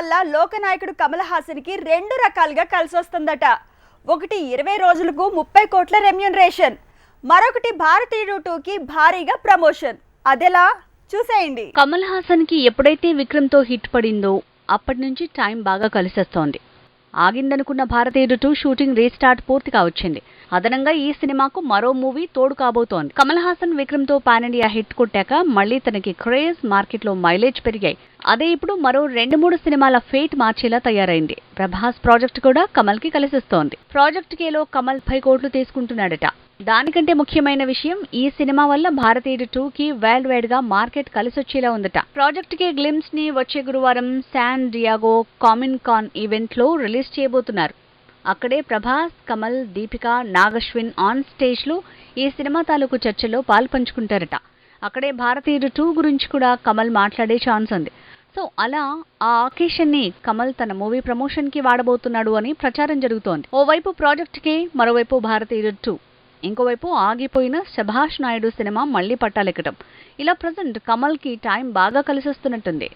వల్ల లోకనాయకుడు కమల్ హాసన్కి రెండు రకాలుగా కలిసి వస్తుందట ఒకటి ఇరవై రోజులకు ముప్పై కోట్ల రెమ్యూనరేషన్. మరొకటి భారతీయుడు టూకి భారీగా ప్రమోషన్. అదెలా? చూసేయండి. కమల్ హాసన్కి ఎప్పుడైతే విక్రమ్తో హిట్ పడిందో అప్పటి నుంచి టైం బాగా కలిసేస్తోంది. ఆగిందనుకున్న భారతీయుడు టూ షూటింగ్ రీస్టార్ట్ పూర్తిగా వచ్చింది అదనంగా ఈ సినిమాకు మరో మూవీ తోడు కాబోతోంది. కమల్ హాసన్ విక్రమ్తో పాన్ ఇండియా హిట్ కొట్టాక మళ్ళీ తనకి క్రేజ్ మార్కెట్లో మైలేజ్ పెరిగాయి. అదే ఇప్పుడు మరో రెండు మూడు సినిమాల ఫేట్ మార్చేలా తయారైంది. ప్రభాస్ ప్రాజెక్ట్ కూడా కమల్కి కలిసిస్తోంది. ప్రాజెక్ట్ కేలో కమల్ పై కోట్లు తీసుకుంటున్నాడట. దానికంటే ముఖ్యమైన విషయం ఈ సినిమా వల్ల భారతీయుడు టూ కి వరల్డ్ వైడ్గా మార్కెట్ కలిసొచ్చేలా ఉందట. ప్రాజెక్ట్కి గ్లిమ్స్ని వచ్చే గురువారం శాన్ డియాగో కామిన్ కాన్ ఈవెంట్లో రిలీజ్ చేయబోతున్నారు. అక్కడే ప్రభాస్ కమల్ దీపిక నాగశ్విన్ ఆన్ స్టేజ్లో ఈ సినిమా తాలూకు చర్చలో పాల్పంచుకుంటారట. అక్కడే భారతీయుడు టూ గురించి కూడా కమల్ మాట్లాడే ఛాన్స్ ఉంది. సో అలా ఆ ఆకేషన్ని కమల్ తన మూవీ ప్రమోషన్కి వాడబోతున్నాడు అని ప్రచారం జరుగుతోంది. ఓవైపు ప్రాజెక్ట్కి మరోవైపు భారతీయుడు టూ ఇంకోవైపు ఆగిపోయిన శభాష్ నాయుడు సినిమా మళ్ళీ పట్టాలెక్కటం. ఇలా ప్రజెంట్ కమల్కి టైం బాగా కలిసొస్తున్నట్టుంది.